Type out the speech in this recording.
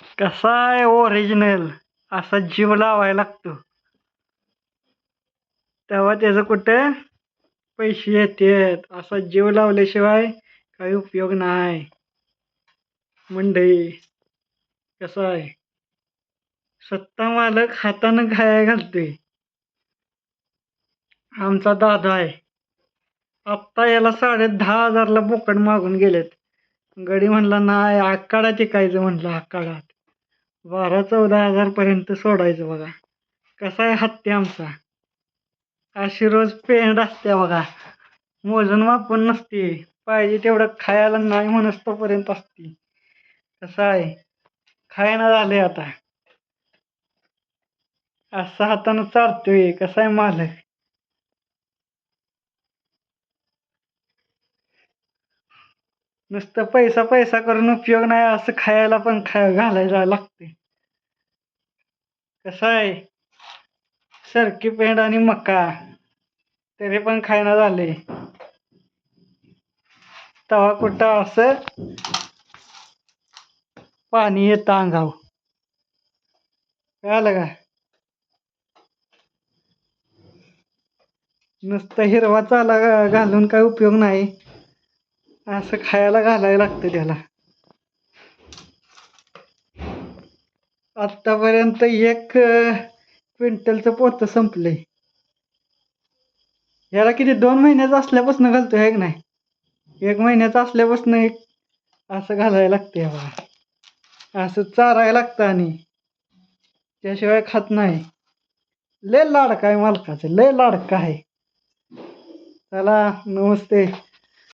कसा आहे ओरिजिनल असा जीव लावायला लागतो. तेव्हा त्याचं कुठं? पैसे येतात. असा जीव लावल्याशिवाय काही उपयोग नाही. मंडई कसं आहे? सत्ता मालक हातानं खाया घालतोय. आमचा दादा आहे. आत्ता याला साडे दहा हजारला बोकड मागून गेलेत. गडी म्हणला नाही आकाडा टिकायचं म्हणलं आकाडात बारा चौदा हजारपर्यंत सोडायचं बघा. कसा आहे हत्ती आमचा? अशी रोज पेंड असते बघा. मोजून वापरून नसते. पाहिजे तेवढं खायला नाही म्हणस तोपर्यंत असते. कसं आहे? खायना झाले आता. असं हातानं चालतोय कसा आहे मालक? नुसतं पैसा पैसा करून उपयोग नाही असं खायला पण खा घालायला लागते. कसं आहे? सरकी पेंड आणि मका तरी पण खायना झाले. तवा कुठं असं पाणी येतं अंगावर. कळालं का? नुसतं हिरवा चाला घालून काय उपयोग नाही. असं खायला घालायला लागतं त्याला. आत्तापर्यंत एक क्विंटलचं पोतं संपलंय. याला किती दोन महिन्याचं असल्यापासून घालतोय आहे की नाही? एक महिन्याचं असल्यापासून एक असं घालायला लागते बघा. असं चारायला लागतं आणि त्याशिवाय खात नाही. लय लाडका आहे मालकाचं लय लाडका आहे. चला नमस्ते.